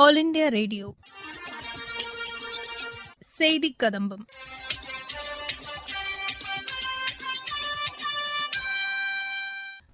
All India radio. செய்தி கதம்பம்.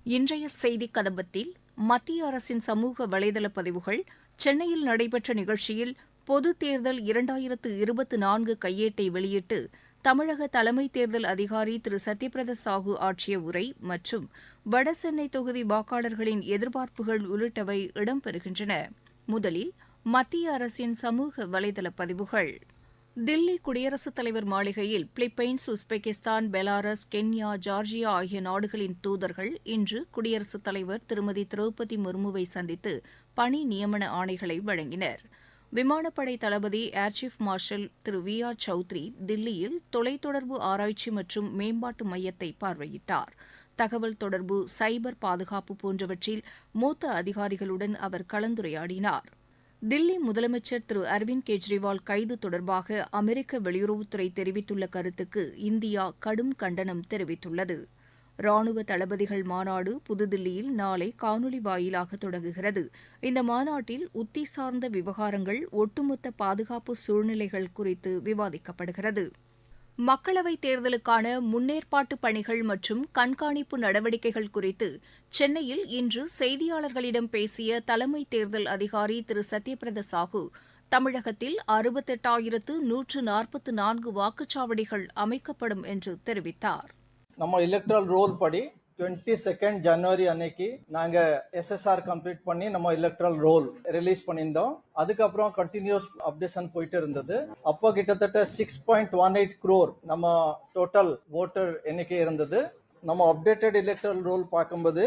இன்றைய செய்தி கதம்பத்தில் மத்திய அரசின் சமூக வலைதள பதிவுகள் சென்னையில் நடைபெற்ற நிகழ்ச்சியில் பொது தேர்தல் இரண்டாயிரத்து இருபத்தி நான்கு கையேட்டை வெளியிட்டு தமிழக தலைமை தேர்தல் அதிகாரி திரு. சத்யபிரத சாஹூ ஆற்றிய உரை மற்றும் வடசென்னை தொகுதி வாக்காளர்களின் எதிர்பார்ப்புகள் உள்ளிட்டவை இடம்பெறுகின்றன. முதலில் மத்திய அரசின் சமூக வலைதள பதிவுகள். தில்லி குடியரசுத் தலைவர் மாளிகையில் Philippines Uzbekistan Belarus Kenya Georgia ஆகிய நாடுகளின் தூதர்கள் இன்று குடியரசுத் தலைவர் திருமதி திரௌபதி முர்முவை சந்தித்து பணி நியமன ஆணைகளை வழங்கினர். விமானப்படை தளபதி air chief marshal Thiru V R Chaudhari தில்லியில் தொலைத்தொடர்பு ஆராய்ச்சி மற்றும் மேம்பாட்டு மையத்தை பார்வையிட்டார். தகவல் தொடர்பு சைபர் பாதுகாப்பு போன்றவற்றில் மூத்த அதிகாரிகளுடன் அவர் கலந்துரையாடினார். தில்லி முதலமைச்சர் திரு. அரவிந்த் கெஜ்ரிவால் கைது தொடர்பாக அமெரிக்க வெளியுறவுத்துறை தெரிவித்துள்ள கருத்துக்கு இந்தியா கடும் கண்டனம் தெரிவித்துள்ளது. ராணுவ தளபதிகள் மாநாடு புதுதில்லியில் நாளை காணொலி வாயிலாக தொடங்குகிறது. இந்த மாநாட்டில் உத்தி சார்ந்த விவகாரங்கள் ஒட்டுமொத்த பாதுகாப்பு சூழ்நிலைகள் குறித்து விவாதிக்கப்படுகிறது. மக்களவைத் தேர்தலுக்கான முன்னேற்பாட்டு பணிகள் மற்றும் கண்காணிப்பு நடவடிக்கைகள் குறித்து சென்னையில் இன்று செய்தியாளர்களிடம் பேசிய தலைமை தேர்தல் அதிகாரி திரு. சத்யபிரத சாஹூ தமிழகத்தில் அறுபத்தெட்டாயிரத்து நூற்று நாற்பத்து நான்கு வாக்குச்சாவடிகள் அமைக்கப்படும் என்று தெரிவித்தார். நம்ம எலக்ட்ரல் ரோல் படி டுவெண்ட்டி செகண்ட் ஜனவரி அன்னைக்கு நாங்க எஸ்எஸ்ஆர் கம்ப்ளீட் பண்ணி நம்ம எலக்ட்ரல் ரோல் ரிலீஸ் பண்ணியிருந்தோம். அதுக்கப்புறம் கண்டினியூஸ் அப்டேஷன் போயிட்டு இருந்தது. அப்போ கிட்டத்தட்ட six point one eight crore நம்ம டோட்டல் ஓட்டர் எண்ணிக்கை இருந்தது. நம்ம அப்டேட்டட் எலக்ட்ரல் ரோல் பார்க்கும்போது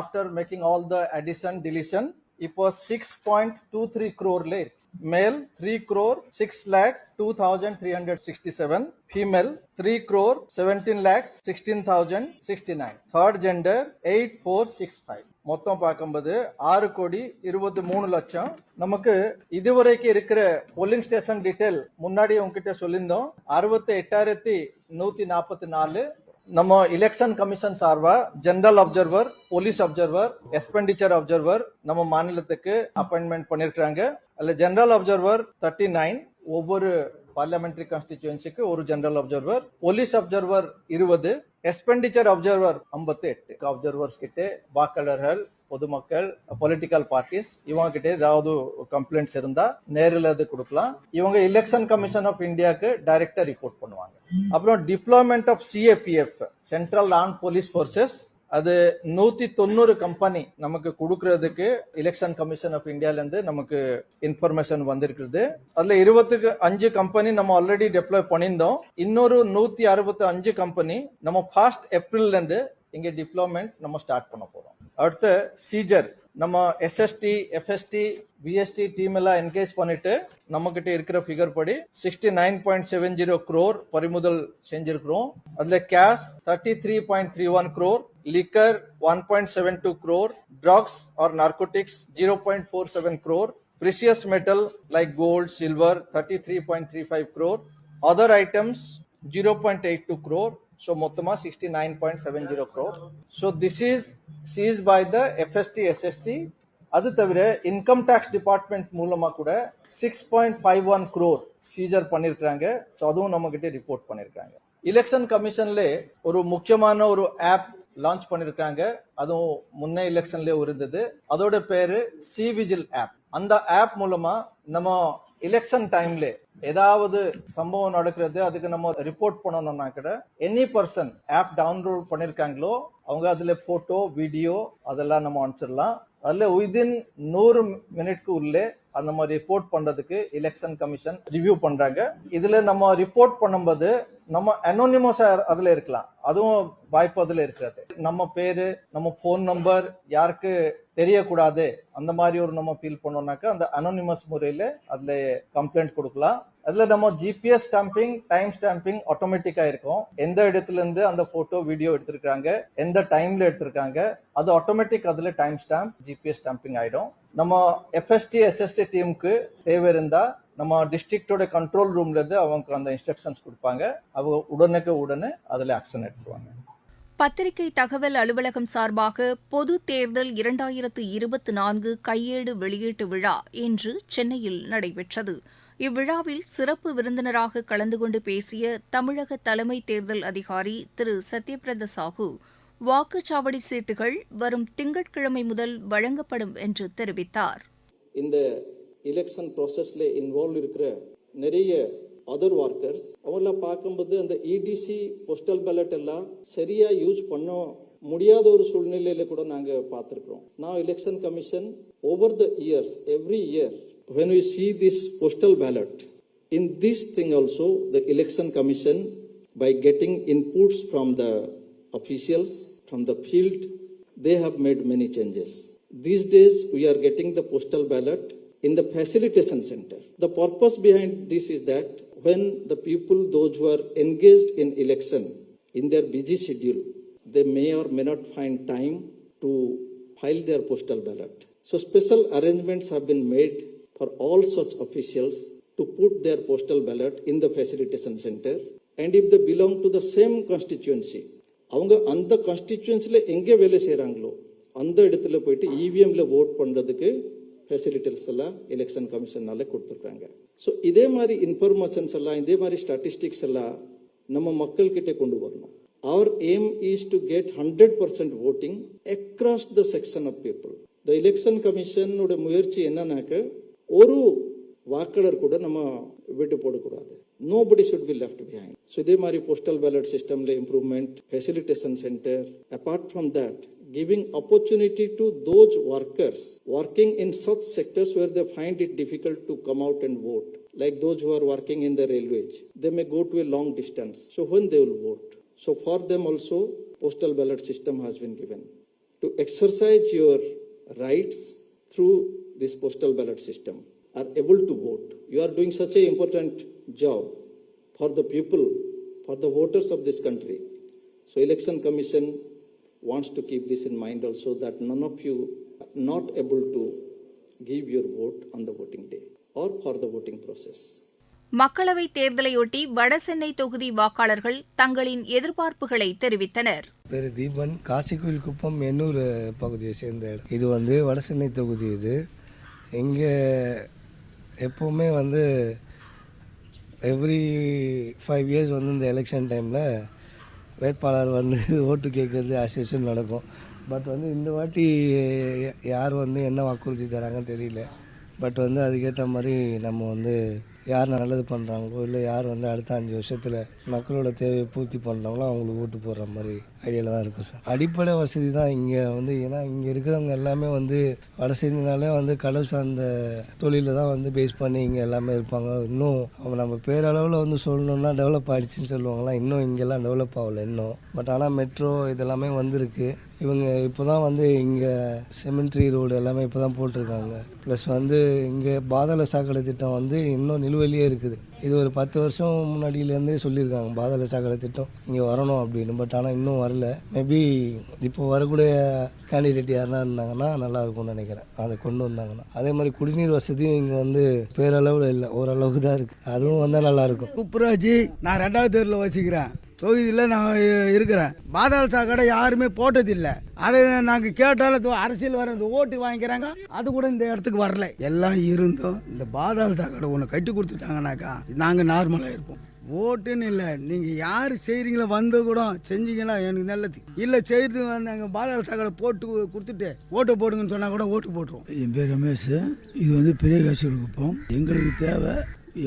after making all the addition deletion இப்போ சிக்ஸ் பாயிண்ட் டூ த்ரீ குரோர்ல இருக்கு. Male three crore six lakhs two thousand three hundred sixty seven female three crore seventeen lakhs sixteen thousand sixty nine third gender eight four six five மொத்தம் பார்க்கும்போது ஆறு கோடி இருபத்தி மூணு லட்சம். நமக்கு இதுவரைக்கு இருக்கிற போலிங் ஸ்டேஷன் டீட்டெயில் முன்னாடி உங்ககிட்ட சொல்லியிருந்தோம். அறுபத்தி எட்டாயிரத்தி நூத்தி நாற்பத்தி நாலு. நம்ம எலெக்ஷன் கமிஷன் சார்பா general observer police observer expenditure observer நம்ம மாநிலத்துக்கு அப்பாயின்மெண்ட் பண்ணிருக்காங்க அதுல ஜெனரல் அப்சர்வர் தேர்ட்டி நைன் ஒவ்வொரு பார்லிமெண்டரி கான்ஸ்டிச்சுவன்சிக்கு ஒரு ஜெனரல் அப்சர்வர் போலீஸ் அப்சர்வர் இருபது எக்ஸ்பெண்டிச்சர் அப்சர்வர் ஐம்பத்தி எட்டு அப்சர்வர்ஸ் கிட்ட வாக்காளர்கள் பொதுமக்கள் பொலிட்டிக்கல் பார்ட்டிஸ் இவங்க கிட்ட ஏதாவது கம்ப்ளைண்ட்ஸ் இருந்தா நேரில் அது கொடுக்கலாம். இவங்க எலெக்ஷன் கமிஷன் ஆஃப் இந்தியாவுக்கு டைரக்டா ரிப்போர்ட் பண்ணுவாங்க. அப்புறம் deployment of CAPF central arm police forces அது நூத்தி தொண்ணூறு கம்பெனி நமக்கு கொடுக்கறதுக்கு எலெக்ஷன் கமிஷன் ஆஃப் இந்தியால இருந்து நமக்கு இன்ஃபர்மேஷன் வந்திருக்குது. அதுல இருபத்துக்கு அஞ்சு கம்பெனி நம்ம ஆல்ரெடி டெப்ளாய் பண்ணியிருந்தோம். இன்னொரு நூத்தி அறுபத்தி அஞ்சு கம்பெனி நம்ம ஃபாஸ்ட் ஏப்ரல்ல இருந்து இங்க டிப்ளாய்மெண்ட் நம்ம ஸ்டார்ட் பண்ண போறோம். அடுத்து சீஜர் நம்ம எஸ்எஸ்டி எஃப்எஸ்டி பிஎஸ்டி டீம் எல்லாம் என்கேஜ் பண்ணிட்டு நம்ம கிட்ட இருக்கிற ஃபிகர் படி sixty nine point seven zero crore பறிமுதல் செஞ்சிருக்கிறோம். அதுல cash thirty three point three one crore liquor one point seven two crore drugs or narcotics zero point four seven crore precious metal like gold, silver 33.35 crore, other items 0.82 crore, so seven 69.70 crore. So this is seized by the FST, SST. அது தவிர income tax department மூலமா கூட six point five one crore seizure பண்ணிருக்காங்க so அதுவும் நம்ம report பண்ணிருக்காங்க election கமிஷன்ல ஒரு முக்கியமான ஒரு ஆப் லான்ச் பண்ணிருக்காங்க அதுவும் முன்ன எலெக்ஷன்ல இருந்தது. அதோட பேரு சி விஜில் ஆப் அந்த ஆப் மூலமா நம்ம எலெக்ஷன் டைம்ல ஏதாவது சம்பவம் நடக்கிறது அதுக்கு நம்ம ரிப்போர்ட் பண்ணணும்னா கூட எனி பர்சன் ஆப் டவுன்லோட் பண்ணிருக்காங்களோ அவங்க அதுல போட்டோ வீடியோ அதெல்லாம் நம்ம அனுப்பிச்சிடலாம். அதில் விதின் நூறு மினிட்க்கு உள்ளே அந்த மாதிரி ரிப்போர்ட் பண்றதுக்கு எலெக்ஷன் கமிஷன் ரிவ்யூ பண்றாங்க. இதுல நம்ம ரிப்போர்ட் பண்ணும்போது நம்ம அனோனிமஸா அதுல இருக்கலாம். அதுவும் வாய்ப்பு அதுல இருக்கிறது நம்ம பேரு நம்ம போன் நம்பர் யாருக்கு தெரியக்கூடாது அந்த மாதிரி ஒரு நம்ம ஃபீல் பண்ணோம்னாக்கா அந்த அனோனிமஸ் முறையில அதுல கம்ப்ளைண்ட் கொடுக்கலாம். அதுல நம்ம ஜிபிஎஸ் ஸ்டாம்பிங் டைம் ஸ்டாம்பிங் ஆட்டோமேட்டிக்கா இருக்கும். எந்த இடத்துல இருந்து அந்த போட்டோ வீடியோ எடுத்திருக்காங்க எந்த டைம்ல எடுத்திருக்காங்க அது ஆட்டோமேட்டிக் அதுல டைம் ஸ்டாம்ப் ஜிபிஎஸ் ஸ்டாம்பிங் ஆயிடும். நம்ம எஃப்எஸ்டி எஸ்எஸ்டி டீமுக்கு தேவை இருந்தா நம்ம டிஸ்ட்ரிக்டோட கண்ட்ரோல் ரூம்ல இருந்து அவங்க அந்த இன்ஸ்ட்ரக்ஷன்ஸ் கொடுப்பாங்க. அவங்க உடனுக்கு உடனே அதுல ஆக்ஷன் எடுத்துருவாங்க. பத்திரிகை தகவல் அலுவலகம் சார்பாக பொது தேர்தல் இரண்டாயிரத்து இருபத்தி நான்கு கையேடு வெளியீட்டு விழா இன்று சென்னையில் நடைபெற்றது. இவ்விழாவில் சிறப்பு விருந்தினராக கலந்து கொண்டு பேசிய தமிழக தலைமை தேர்தல் அதிகாரி திரு. சத்யபிரத சாஹூ வாக்குச்சாவடி சீட்டுகள் வரும் திங்கட்கிழமை முதல் வழங்கப்படும் என்று தெரிவித்தார். இந்த எலெக்ஷன் ப்ராசஸ்ல இன்வால்வ் இருக்கிற நிறைய அதர் ஒர்க்கர்ஸ் அவங்களாம் பார்க்கும்போது அந்த இடிசி போஸ்டல் பேலட் எல்லாம் சரியா யூஸ் பண்ண முடியாத ஒரு சூழ்நிலையில கூட நாங்க பார்த்துருக்கிறோம். நான் election commission over the years every year when we see this postal ballot in this thing also the election commission by getting inputs from the officials from the field they have made many changes. These days we are getting the postal ballot in the facilitation center. The purpose behind this is that when the people those who are engaged in election in their busy schedule they may or may not find time to file their postal ballot. So special arrangements have been made for all such officials to put their postal ballot in the facilitation center and if they belong to the same constituency அவங்க அந்த கான்ஸ்டிச்சுவன்சில எங்கே வேலை செய்கிறாங்களோ அந்த இடத்துல போயிட்டு இவிஎம்ல vote பண்ணுறதுக்கு ஃபெசிலிட்டிஸ் எல்லாம் எலெக்ஷன் கமிஷனால கொடுத்துருக்காங்க ஸோ இதே மாதிரி இன்ஃபர்மேஷன்ஸ் எல்லாம் இதே மாதிரி ஸ்டாட்டிஸ்டிக்ஸ் எல்லாம் நம்ம மக்கள்கிட்ட கொண்டு வரணும் our aim is to get 100% voting across the section of people the election commission ஓட முயற்சி என்னன்னாக்க ஒரு வாக்காளர் கூட நம்ம விட்டு போடக்கூடாது nobody should be left behind so இதே மாதிரி postal ballot systemல improvement facilitation center apart from that giving opportunity to those workers working in such sectors where they find it difficult to come out and vote like those who are working in the railways they may go to a long distance so when they will vote so for them also postal ballot system has been given to exercise your rights through this postal ballot system are able to vote. You are doing such a important job for the people, for the voters of this country. So election commission wants to keep this in mind also that none of you are not able to give your vote on the voting day or for the voting process. மக்களவைத் தேர்தலையொட்டி வடசென்னை தொகுதி வாக்காளர்கள் தங்களின் எதிர்பார்ப்புகளை தெரிவித்தனர் பேர் தீபன் காசிக்கோயில் குப்பம் எண்ணூர் பகுதியை சேர்ந்த இடம் இது வந்து வடசென்னை தொகுதி இது இங்கே எப்போவுமே வந்து எவ்ரி ஃபைவ் இயர்ஸ் வந்து இந்த எலெக்ஷன் டைமில் வேட்பாளர் வந்து ஓட்டு கேட்குறது அசோசியேஷன் நடக்கும். பட் வந்து இந்த வாட்டி யார் வந்து என்ன வாக்குறுதி தராங்கன்னு தெரியல. பட் வந்து அதுக்கேற்ற மாதிரி நம்ம வந்து யார் நல்லது பண்ணுறாங்களோ இல்லை யார் வந்து அடுத்த அஞ்சு வருஷத்தில் மக்களோட தேவையை பூர்த்தி பண்ணுறாங்களோ அவங்களுக்கு ஓட்டு போடுற மாதிரி ஐடியாவில் தான் இருக்கும் சார். அடிப்படை வசதி தான் இங்கே வந்து ஏன்னா இங்கே இருக்கிறவங்க எல்லாமே வந்து வடசென்னினாலே வந்து கடல் சார்ந்த தொழிலில் தான் வந்து பேஸ் பண்ணி இங்கே எல்லாமே இருப்பாங்க. இன்னும் அவங்க நம்ம பேரளவில் வந்து சொல்லணும்னா டெவலப் ஆகிடுச்சின்னு சொல்லுவாங்களா? இன்னும் இங்கெல்லாம் டெவலப் ஆகலை இன்னும். பட் ஆனால் மெட்ரோ இதெல்லாமே வந்திருக்கு. இவங்க இப்போ தான் வந்து இங்கே சிமெண்ட்ரி ரோடு எல்லாமே இப்போ தான் போட்டிருக்காங்க. ப்ளஸ் வந்து இங்கே பாதாள சாக்கடை திட்டம் வந்து இன்னும் நிலுவையிலேயே இருக்குது. இது ஒரு பத்து வருஷம் முன்னாடியிலேருந்தே சொல்லியிருக்காங்க பாதாள சாக்கடை திட்டம். இங்கே வரணும் அப்படின்னு. பட் ஆனால் இன்னும் வரல. மேபி இப்போ வரக்கூடிய கேண்டிடேட் யாருன்னா இருந்தாங்கன்னா நல்லா இருக்கும்னு நினைக்கிறேன். அதை கொண்டு வந்தாங்கன்னா. அதே மாதிரி குடிநீர் வசதியும் இங்கே வந்து பேரளவில் இல்லை. ஓரளவுக்கு தான் இருக்குது அதுவும் வந்தால் நல்லாயிருக்கும் குப்புராஜி நான் ரெண்டாவது தெருவில் வசிக்கிறேன். தொகுதியில் நான் இருக்கிறேன். பாதாள சாக்கடை யாருமே போட்டதில்லை. அதை நாங்கள் கேட்டாலும் அரசியல் வர இந்த ஓட்டு வாங்கிக்கிறாங்க. அது கூட இந்த இடத்துக்கு வரல. எல்லாம் இருந்தும் இந்த பாதாள சாக்கடை ஒன்று கட்டி கொடுத்துட்டாங்கனாக்கா நாங்கள் நார்மலாக இருப்போம். ஓட்டுன்னு இல்லை நீங்கள் யார் செய்கிறீங்களோ வந்து கூட செஞ்சீங்களா எனக்கு நல்லது. இல்லை செய்கிறது வந்தாங்க பாதாள சாக்கடை போட்டு கொடுத்துட்டு ஓட்டு போடுங்கன்னு சொன்னால் கூட ஓட்டு போட்டுருவோம். என் பேர் ரமேஷ். இது வந்து பெரிய காசு கொடுப்போம் எங்களுக்கு தேவை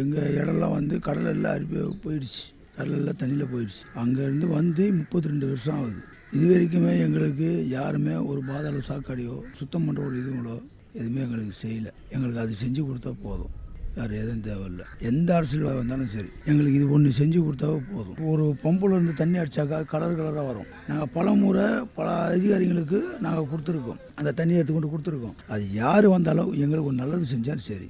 எங்கள் இடம்லாம் வந்து கடலெல்லாம் அரிப்பி போயிடுச்சு. கடலெல்லாம் தண்ணியில் போயிடுச்சு. அங்கேருந்து வந்து முப்பத்தி ரெண்டு வருஷம் ஆகுது. இது வரைக்குமே எங்களுக்கு யாருமே ஒரு பாதாள சாக்கடையோ சுத்தம் பண்ணுற ஒரு இதுங்களோ எதுவுமே எங்களுக்கு செய்யலை. எங்களுக்கு அது செஞ்சு கொடுத்தா போதும். வேறு எதுவும் தேவையில்லை. எந்த அரசியல் வந்தாலும் சரி எங்களுக்கு இது ஒன்று செஞ்சு கொடுத்தாவே போதும். ஒரு பம்பில் இருந்து தண்ணி அடித்தாக்கா கலர் கலராக வரும். நாங்கள் பல முறை பல அதிகாரிகளுக்கு நாங்கள் கொடுத்துருக்கோம். அந்த தண்ணி எடுத்து கொண்டு கொடுத்துருக்கோம். அது யார் வந்தாலும் எங்களுக்கு ஒரு நல்லது செஞ்சாலும் சரி.